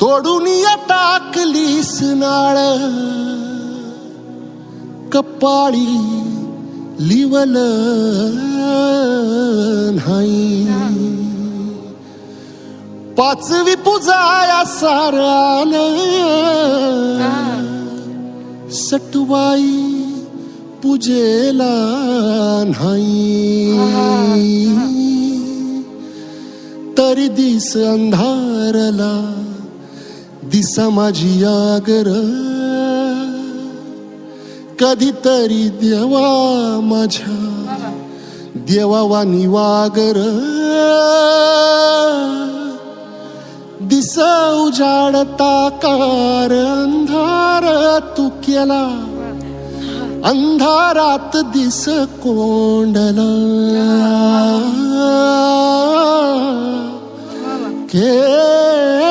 तोडून या टाकलीस नाळ. कपाळी लिवल नाही. पाचवी पूजाया सारान सटवाई पूजेला नाही. तरी दिस अंधारला दिसा माझी आगर कधीतरी देवा माझ्या देवावानी वागर दिस उजाडता कार अंधार तू केला. अंधारात दिस कोंडला. केला